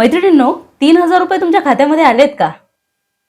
मैत्रिणींनो तीन हजार रुपये तुमच्या खात्यामध्ये आलेत का?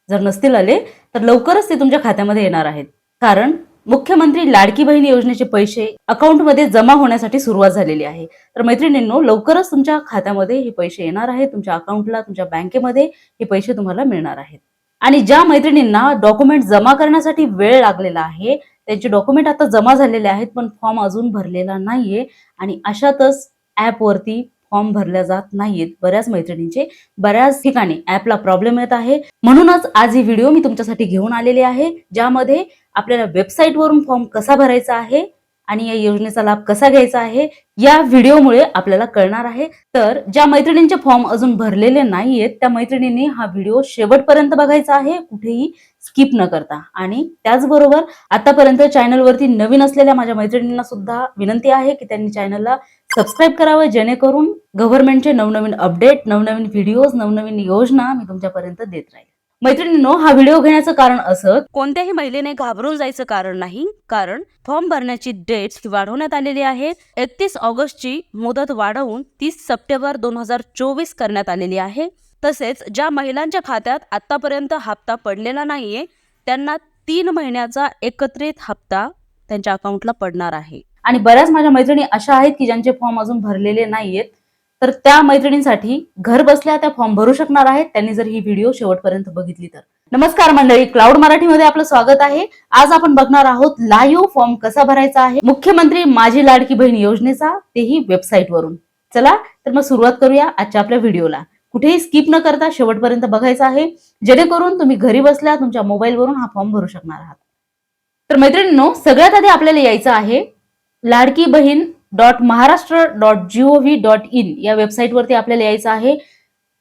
जर नसतील आले तर लवकरच ते तुमच्या खात्यामध्ये येणार आहेत. कारण मुख्यमंत्री लाडकी बहीण योजनेचे पैसे अकाउंटमध्ये जमा होण्यासाठी सुरुवात झालेली आहे. तर मैत्रिणींनो लवकरच तुमच्या खात्यामध्ये हे पैसे येणार आहेत. तुमच्या अकाउंटला तुमच्या बँकेमध्ये हे पैसे तुम्हाला मिळणार आहेत. आणि ज्या मैत्रिणींना डॉक्युमेंट जमा करण्यासाठी वेळ लागलेला आहे त्यांचे डॉक्युमेंट आता जमा झालेले आहेत पण फॉर्म अजून भरलेला नाहीये. आणि अशातच ॲपवरती फॉर्म भरल्या जात नाहीयेत. बऱ्याच मैत्रिणींचे बऱ्याच ठिकाणी ऍपला प्रॉब्लेम येत आहे. म्हणूनच आज ही व्हिडिओ मी तुमच्यासाठी घेऊन आलेली आहे ज्यामध्ये आपल्याला वेबसाईटवरून फॉर्म कसा भरायचा आहे आणि या योजनेचा लाभ कसा घ्यायचा आहे या व्हिडिओमुळे आपल्याला कळणार आहे. तर ज्या मैत्रिणींचे फॉर्म अजून भरलेले नाहीयेत त्या मैत्रिणींनी हा व्हिडिओ शेवटपर्यंत बघायचा आहे. कुठेही स्किप न करता. आणि त्याचबरोबर आतापर्यंत चॅनलवरती नवीन असलेल्या माझ्या मैत्रिणींना सुद्धा विनंती आहे की त्यांनी चॅनलला सबस्क्राईब करावं जेणेकरून गव्हर्नमेंटचे नवनवीन अपडेट नवनवीन व्हिडिओज नवनवीन योजना मी तुमच्यापर्यंत देत राहील. मैत्रिणींनो हा व्हिडिओ घेण्याचं कारण असं कोणत्याही महिलेने घाबरून जायचं कारण नाही कारण फॉर्म भरण्याची डेट्स वाढवण्यात आलेली आहे एकतीस ऑगस्टची मुदत वाढवून तीस सप्टेंबर दोन हजार चोवीस करण्यात आलेली आहे. तसेच ज्या महिलांच्या खात्यात आतापर्यंत हप्ता पडलेला नाहीये त्यांना तीन महिन्याचा एकत्रित हप्ता त्यांच्या अकाउंटला पडणार आहे. आणि बऱ्याच माझ्या मैत्रिणी अशा आहेत की ज्यांचे फॉर्म अजून भरलेले नाहीयेत. तर त्या मैत्रिणींसाठी घर बसल्या त्या फॉर्म भरू शकणार आहेत. त्यांनी जर ही व्हिडिओ शेवटपर्यंत बघितली तर. नमस्कार मंडळी क्लाउड मराठीमध्ये आपलं स्वागत आहे. आज आपण बघणार आहोत लाईव्ह फॉर्म कसा भरायचा आहे? मुख्यमंत्री माझी लाडकी बहीण योजनेचा तेही वेबसाईट वरून चला तर मग सुरुवात करूया आजच्या आपल्या व्हिडिओला. कुठेही स्किप न करता शेवटपर्यंत बघायचं आहे. जेणेकरून तुम्ही घरी बसल्या तुमच्या मोबाईलवरून हा फॉर्म भरू शकणार आहात. तर मैत्रिणींनो सगळ्यात आधी आपल्याला यायचं आहे Ladki Bahin dot Maharashtra dot GOV dot in या वेबसाईटवरती आपल्याला यायचं आहे.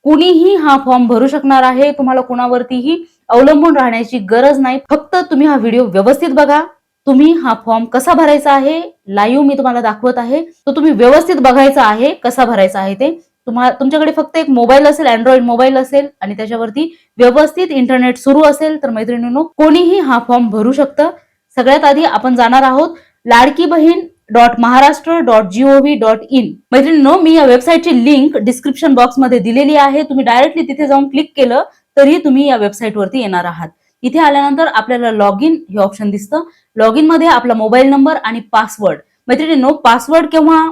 कुणीही हा फॉर्म भरू शकणार आहे. तुम्हाला कुणावरतीही अवलंबून राहण्याची गरज नाही. फक्त तुम्ही हा व्हिडिओ व्यवस्थित बघा. तुम्ही हा फॉर्म कसा भरायचा आहे? लाईव्ह मी तुम्हाला दाखवत आहे. तो तुम्ही व्यवस्थित बघायचा आहे. कसा भरायचा आहे ते. तुम्हाला तुमच्याकडे फक्त एक मोबाईल असेल अँड्रॉइड मोबाईल असेल आणि त्याच्यावरती व्यवस्थित इंटरनेट सुरू असेल तर मैत्रिणींनो कोणीही हा फॉर्म भरू शकतं. सगळ्यात आधी आपण जाणार आहोत Ladki Bahin dot Maharashtra dot GOV dot in. मैत्रिणींनो मी या वेबसाईटची लिंक डिस्क्रिप्शन बॉक्समध्ये दिलेली आहे. तुम्ही डायरेक्टली तिथे जाऊन क्लिक केलं तरी तुम्ही या वेबसाईटवरती येणार आहात. इथे आल्यानंतर आपल्याला लॉग इन हे ऑप्शन दिसतं. लॉग इनमध्ये आपला मोबाईल नंबर आणि पासवर्ड मैत्रिणींनो पासवर्ड केव्हा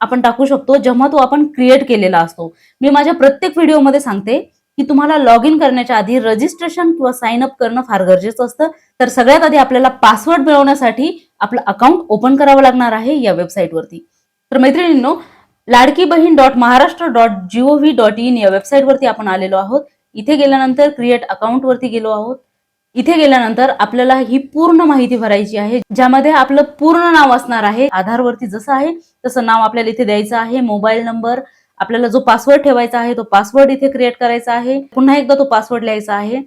आपण टाकू शकतो? जेव्हा तो आपण क्रिएट केलेला असतो. मी माझ्या प्रत्येक व्हिडिओमध्ये सांगते की तुम्हाला लॉग इन करण्याच्या आधी रजिस्ट्रेशन किंवा साइन अप करणं फार गरजेचं असतं. तर सगळ्यात आधी आपल्याला पासवर्ड मिळवण्यासाठी आपलं अकाउंट ओपन करावं लागणार आहे या वेबसाईटवरती तर मैत्रिणींनो Ladki Bahin dot Maharashtra dot GOV dot in या वेबसाईटवरती आपण आलेलो आहोत. इथे गेल्यानंतर क्रिएट अकाउंटवरती गेलो आहोत. इथे गेल्यानंतर आपल्याला ही पूर्ण माहिती भरायची आहे ज्यामध्ये आपलं पूर्ण नाव असणार आहे. आधारवरती जसं आहे तसं नाव आपल्याला इथे द्यायचं आहे. मोबाईल नंबर आपल्याला जो पासवर्ड ठेवायचा आहे तो पासवर्ड इथे क्रिएट करायचा आहे. पुन्हा एकदा तो पासवर्ड लिहायचा आहे.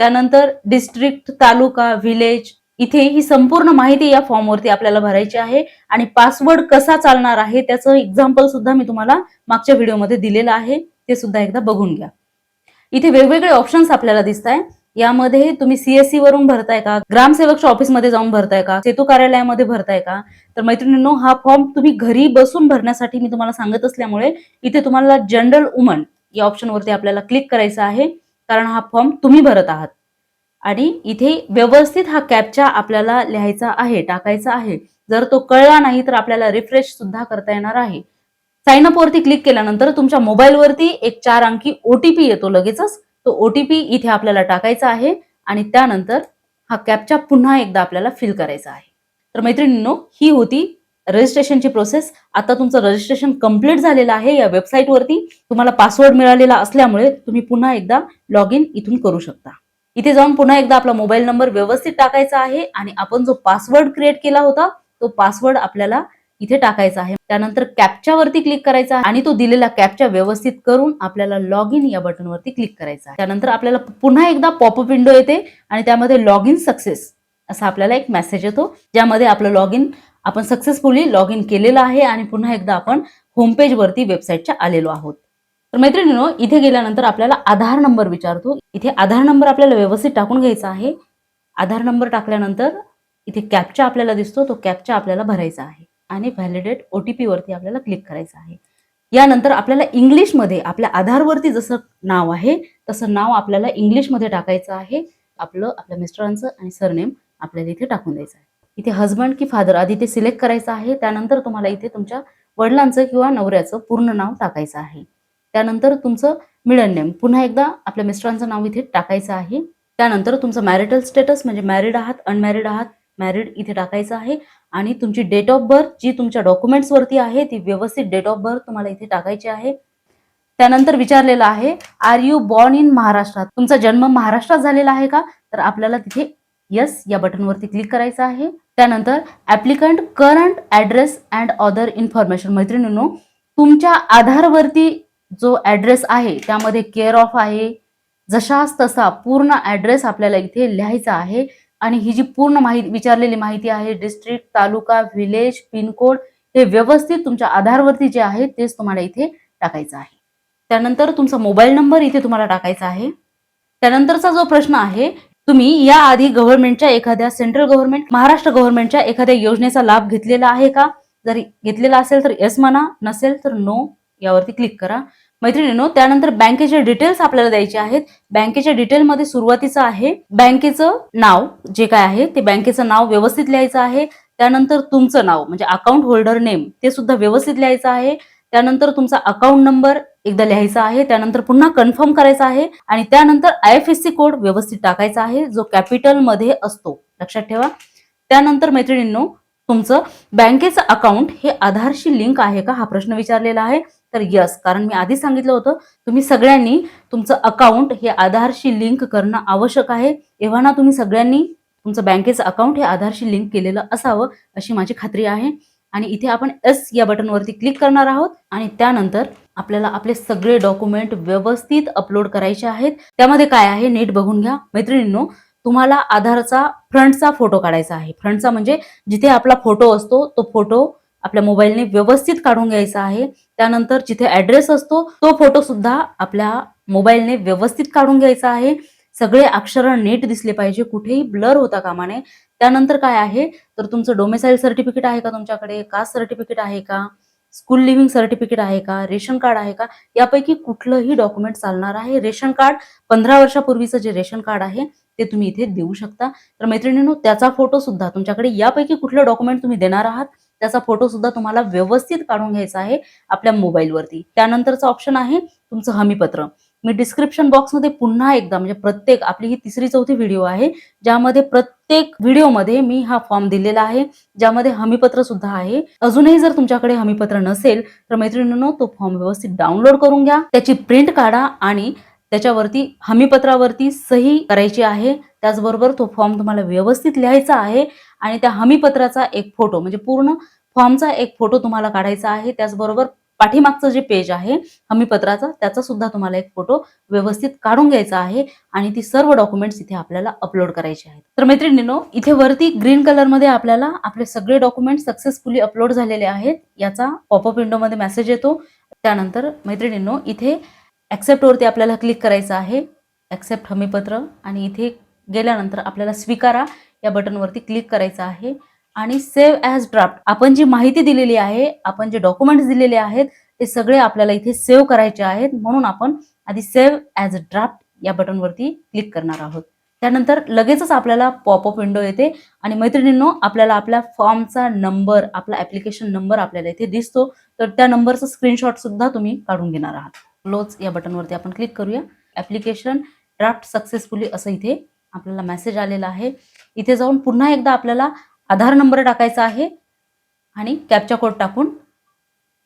त्यानंतर डिस्ट्रिक्ट तालुका व्हिलेज इथे ही संपूर्ण माहिती या फॉर्मवरती आपल्याला भरायची आहे. आणि पासवर्ड कसा चालणार आहे त्याचं एक्झाम्पल सुद्धा मी तुम्हाला मागच्या व्हिडिओमध्ये दिलेलं आहे. ते सुद्धा एकदा बघून घ्या. इथे वेगवेगळे ऑप्शन्स आपल्याला दिसत आहे यामध्ये तुम्ही सीएससी वरून भरताय का? ग्रामसेवकच्या ऑफिसमध्ये जाऊन भरताय का? सेतू कार्यालयामध्ये भरताय का? तर मैत्रिणींनो हा फॉर्म तुम्ही घरी बसून भरण्यासाठी मी तुम्हाला सांगत असल्यामुळे इथे तुम्हाला जनरल वुमन या ऑप्शनवरती आपल्याला क्लिक करायचं आहे. कारण हा फॉर्म तुम्ही भरत आहात. आणि इथे व्यवस्थित हा कॅपचा आपल्याला लिहायचा आहे टाकायचा आहे. जर तो कळला नाही तर आपल्याला रिफ्रेश सुद्धा करता येणार आहे. साइन अप वरती क्लिक केल्यानंतर तुमच्या मोबाईलवरती एक चार अंकी ओटीपी येतो लगेचच. तो ओटीपी इथे आपल्याला टाकायचा आहे आणि त्यानंतर हा कॅपचा पुन्हा एकदा आपल्याला फिल करायचा आहे. तर मैत्रिणींनो ही होती रजिस्ट्रेशनची प्रोसेस आता तुमचं रजिस्ट्रेशन कंप्लीट झालेलं आहे या वेबसाईटवरती तुम्हाला पासवर्ड मिळालेला असल्यामुळे तुम्ही पुन्हा एकदा लॉग इन इथून करू शकता. इथे जाऊन पुन्हा एकदा आपला मोबाईल नंबर व्यवस्थित टाकायचा आहे आणि आपण जो पासवर्ड क्रिएट केला होता तो पासवर्ड आपल्याला इथे टाकायचा आहे. त्यानंतर कॅपच्या वरती क्लिक करायचा आहे आणि तो दिलेला कॅपच्या व्यवस्थित करून आपल्याला लॉग इन या बटन वरती क्लिक करायचा आहे. त्यानंतर आपल्याला पुन्हा एकदा पॉपअप विंडो येते आणि त्यामध्ये लॉग इन सक्सेस असा आपल्याला एक मेसेज येतो ज्यामध्ये आपलं लॉग इन आपण सक्सेसफुली लॉग इन केलेलं आहे आणि पुन्हा एकदा आपण होमपेज वरती वेबसाईटच्या आलेलो आहोत. तर मैत्रिणीनो इथे गेल्यानंतर आपल्याला आधार नंबर विचारतो. इथे आधार नंबर आपल्याला व्यवस्थित टाकून घ्यायचा आहे. आधार नंबर टाकल्यानंतर इथे कॅपचा आपल्याला दिसतो तो कॅपचा आपल्याला भरायचा आहे. आणि व्हॅलिडेट ओटीपी वरती आपल्याला क्लिक करायचं आहे. यानंतर आपल्याला इंग्लिशमध्ये आपल्या आधारवरती जसं नाव आहे तसं नाव आपल्याला इंग्लिशमध्ये टाकायचं आहे. आपलं आपल्या मिस्टरांचं आणि सरनेम आपल्याला इथे टाकून द्यायचं आहे. इथे हजबंड की फादर आधी ते सिलेक्ट करायचं आहे. त्यानंतर तुम्हाला इथे तुमच्या वडिलांचं किंवा नवऱ्याचं पूर्ण नाव टाकायचं आहे. त्यानंतर तुमचं मिडन नेम पुन्हा एकदा आपल्या मिस्टरांचं नाव इथे टाकायचं आहे. त्यानंतर तुमचं मॅरिटल स्टेटस म्हणजे मॅरिड आहात अनमॅरिड आहात मॅरिड इथे टाकायचं आहे. आणि तुमची डेट ऑफ बर्थ जी तुमच्या डॉक्युमेंट्सवरती आहे ती व्यवस्थित डेट ऑफ बर्थ तुम्हाला इथे टाकायची आहे. त्यानंतर विचारलेलं आहे आर यू बॉर्न इन महाराष्ट्रात? तुमचा जन्म महाराष्ट्रात झालेला आहे का? तर आपल्याला तिथे यस या बटनवरती क्लिक करायचं आहे. त्यानंतर applicant current address and other information मैत्रिणींनो तुमच्या आधारवरती जो ऍड्रेस आहे त्यामध्ये केअर ऑफ आहे. जशास तसा पूर्ण ऍड्रेस आपल्याला इथे लिहायचा आहे. आणि ही जी पूर्ण माहिती विचारलेली माहिती आहे डिस्ट्रिक्ट तालुका व्हिलेज पिनकोड हे व्यवस्थित तुमच्या आधारवरती जे आहे तेच तुम्हाला इथे टाकायचं आहे. त्यानंतर तुमचा मोबाईल नंबर इथे तुम्हाला टाकायचा आहे. त्यानंतरचा जो प्रश्न आहे तुम्ही या आधी गव्हर्नमेंटच्या एखाद्या सेंट्रल गव्हर्नमेंट महाराष्ट्र गव्हर्नमेंटच्या एखाद्या योजनेचा लाभ घेतलेला आहे का? जर घेतलेला असेल तर येस म्हणा नसेल तर नो यावरती क्लिक करा. मैत्रिणीनो त्यानंतर बँकेचे डिटेल्स आपल्याला द्यायचे आहेत. बँकेच्या डिटेलमध्ये सुरुवातीचं आहे. बँकेचं नाव जे काय आहे ते बँकेचं नाव व्यवस्थित लिहायचं आहे. त्यानंतर तुमचं नाव म्हणजे अकाउंट होल्डर नेम ते सुद्धा व्यवस्थित लिहायचं आहे. त्यानंतर तुमचा अकाउंट नंबर एकदा लिहायचा आहे. त्यानंतर पुन्हा कन्फर्म करायचा आहे. आणि त्यानंतर I F S C code व्यवस्थित टाकायचा आहे जो कॅपिटलमध्ये असतो. लक्षात ठेवा. त्यानंतर मैत्रिणींनो तुमचं बँकेचं अकाउंट हे आधारशी लिंक आहे का हा प्रश्न विचारलेला आहे. तर यस कारण मी आधी सांगितलं होतं तुम्ही सगळ्यांनी तुमचं अकाउंट हे आधारशी लिंक करणं आवश्यक आहे. एव्हा ना तुम्ही सगळ्यांनी तुमचं बँकेचं अकाउंट हे आधारशी लिंक केलेलं असावं अशी माझी खात्री आहे. आणि इथे आपण एस या बटनवरती क्लिक करणार आहोत आणि त्यानंतर आपल्याला आपले सगळे डॉक्युमेंट व्यवस्थित अपलोड करायचे आहेत. त्यामध्ये काय आहे नीट बघून घ्या. मैत्रिणींनो तुम्हाला आधारचा फ्रंटचा फोटो काढायचा आहे. फ्रंटचा म्हणजे जिथे आपला फोटो असतो तो फोटो आपल्या मोबाईलने व्यवस्थित काढून घ्यायचा आहे. त्यानंतर जिथे ऍड्रेस असतो तो फोटो सुद्धा आपल्या मोबाईलने व्यवस्थित काढून घ्यायचा आहे. सगळे अक्षर नीट दिसले पाहिजे कुठेही ब्लर होता कामाने. त्यानंतर काय आहे? तर तुमचं डोमेसाईल सर्टिफिकेट आहे का तुमच्याकडे? कास्ट सर्टिफिकेट आहे का? स्कूल लिव्हिंग सर्टिफिकेट आहे का? रेशन कार्ड आहे का? यापैकी कुठलंही डॉक्युमेंट चालणार आहे. रेशन कार्ड पंधरा वर्षापूर्वीचं जे रेशन कार्ड आहे ते तुम्ही इथे देऊ शकता. तर मैत्रिणींनो त्याचा फोटो सुद्धा तुमच्याकडे यापैकी कुठलं डॉक्युमेंट तुम्ही देणार आहात? त्याचा फोटो सुद्धा तुम्हाला व्यवस्थित काढून घ्यायचा आहे आपल्या मोबाईलवरती त्यानंतरचा ऑप्शन आहे तुमचं हमीपत्र. मी डिस्क्रिप्शन बॉक्समध्ये पुन्हा एकदा म्हणजे प्रत्येक आपली ही तिसरी चौथी व्हिडिओ आहे ज्यामध्ये प्रत्येक व्हिडिओमध्ये मी हा फॉर्म दिलेला आहे ज्यामध्ये हमीपत्र सुद्धा आहे. अजूनही जर तुमच्याकडे हमीपत्र नसेल तर मैत्रिणींनो तो फॉर्म व्यवस्थित डाउनलोड करून घ्या त्याची प्रिंट काढा आणि त्याच्यावरती हमीपत्रावरती सही करायची आहे. त्याचबरोबर तो फॉर्म तुम्हाला व्यवस्थित लिहायचा आहे. आणि त्या हमीपत्राचा एक फोटो म्हणजे पूर्ण फॉर्मचा एक फोटो तुम्हाला काढायचा आहे. त्याचबरोबर पाठीमागचं जे पेज आहे हमीपत्राचा त्याचा सुद्धा तुम्हाला एक फोटो व्यवस्थित काढून घ्यायचा आहे आणि ती सर्व डॉक्युमेंट्स इथे आपल्याला अपलोड करायचे आहेत. तर मैत्रिणींनो इथे वरती ग्रीन कलरमध्ये आपल्याला आपले सगळे डॉक्युमेंट सक्सेसफुली अपलोड झालेले आहेत. याचा पॉपअप विंडोमध्ये मेसेज येतो. त्यानंतर मैत्रिणींनो इथे ऍक्सेप्ट वरती आपल्याला क्लिक करायचं आहे. ऍक्सेप्ट हमीपत्र आणि इथे गेल्यानंतर आपल्याला स्वीकारा. या बटनवरती क्लिक करायचं आहे. आणि सेव्ह ॲज ड्राफ्ट आपण जी माहिती दिलेली आहे आपण जे डॉक्युमेंट्स दिलेले आहेत ते सगळे आपल्याला इथे सेव्ह करायचे आहेत. म्हणून आपण आधी सेव्ह ॲज ड्राफ्ट या बटनवरती क्लिक करणार आहोत. त्यानंतर लगेचच आपल्याला पॉपअप विंडो येते. आणि मैत्रिणींनो आपल्याला आपल्या फॉर्मचा नंबर आपला ऍप्लिकेशन नंबर आपल्याला इथे दिसतो. तर त्या नंबरचा स्क्रीनशॉट सुद्धा तुम्ही काढून घेणार आहात. क्लोज या बटनवरती आपण क्लिक करूया. ऍप्लिकेशन ड्राफ्ट सक्सेसफुली असं इथे आपल्याला मेसेज आलेला आहे. इथे जाऊन पुन्हा एकदा आपल्याला आधार नंबर टाकायचा आहे आणि कॅपचा कोड टाकून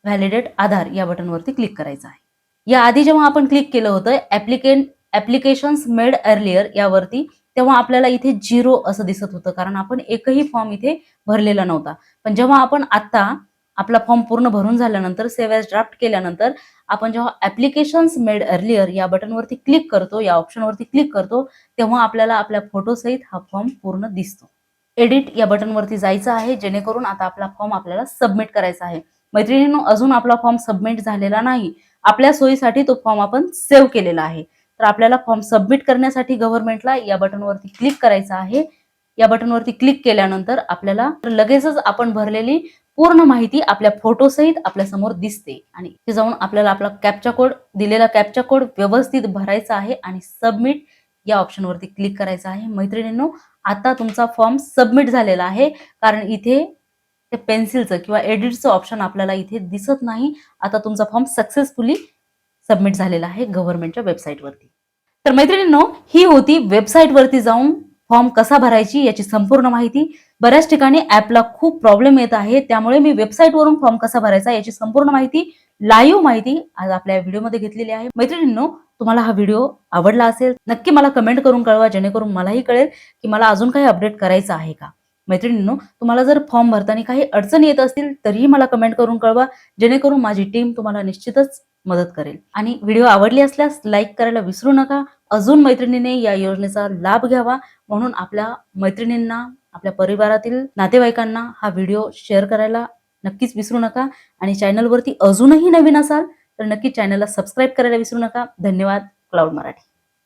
व्हॅलिडेट आधार या बटनवरती क्लिक करायचं आहे. या आधी जेव्हा आपण क्लिक केलं होतं ऍप्लिकेंट ऍप्लिकेशन्स मेड अर्लियर यावरती तेव्हा आपल्याला इथे झिरो असं दिसत होतं कारण आपण एकही फॉर्म इथे भरलेला नव्हता. पण जेव्हा आपण आता आपला फॉर्म पूर्ण भरून झाल्यानंतर सेव्ह ॲज ड्राफ्ट केल्यानंतर आपण जेव्हा ऍप्लिकेशन्स मेड अर्लियर या बटनवरती क्लिक करतो या ऑप्शनवरती क्लिक करतो तेव्हा आपल्याला आपल्या फोटोसहित हा फॉर्म पूर्ण दिसतो. एडिट या बटनवरती जायचं आहे जेणेकरून आता आपला फॉर्म आपल्याला सबमिट करायचा आहे. मैत्रिणींनो अजून आपला फॉर्म सबमिट झालेला नाही. आपल्या सोयीसाठी तो फॉर्म आपण सेव्ह केलेला आहे. तर आपल्याला फॉर्म सबमिट करण्यासाठी गव्हर्नमेंटला या बटनवरती क्लिक करायचं आहे. या बटनवरती क्लिक केल्यानंतर आपल्याला लगेचच आपण भरलेली पूर्ण माहिती आपल्या फोटोसहित आपल्यासमोर दिसते. आणि ते जाऊन आपल्याला आपला कॅपचा कोड दिलेला कॅपचा कोड व्यवस्थित भरायचा आहे आणि सबमिट या ऑप्शनवरती क्लिक करायचं आहे. मैत्रिणींनो आता तुमचा फॉर्म सबमिट झालेला आहे. कारण इथे ते पेन्सिलचं किंवा एडिटचं ऑप्शन आपल्याला इथे दिसत नाही. आता तुमचा फॉर्म सक्सेसफुली सबमिट झालेला आहे गव्हर्नमेंटच्या वेबसाईटवरती तर मैत्रिणींनो ही होती वेबसाईटवरती जाऊन फॉर्म कसा भरायची याची संपूर्ण माहिती बऱ्याच ठिकाणी ऍपला खूप प्रॉब्लेम येत आहे. त्यामुळे मी वेबसाईटवरून फॉर्म कसा भरायचा याची संपूर्ण माहिती लाईव्ह माहिती आज आपल्या व्हिडिओमध्ये घेतलेली आहे. मैत्रिणींनो तुम्हाला हा व्हिडिओ आवडला असेल नक्की मला कमेंट करून कळवा जेणेकरून मलाही कळेल की मला अजून काही अपडेट करायचं आहे का. मैत्रिणींनो तुम्हाला जर फॉर्म भरताना काही अडचणी येत असतील तरीही मला कमेंट करून कळवा जेणेकरून माझी टीम तुम्हाला निश्चितच मदत करेल. आणि व्हिडिओ आवडली असल्यास लाईक करायला विसरू नका. अजून मैत्रिणीने या योजनेचा लाभ घ्यावा म्हणून आपल्या मैत्रिणींना आपल्या परिवारातील नातेवाईकांना हा व्हिडिओ शेअर करायला नक्कीच विसरू नका. आणि चॅनलवरती अजूनही नवीन असाल तर नक्की चॅनलला सबस्क्राईब करायला विसरू नका. धन्यवाद. क्लाउड मराठी.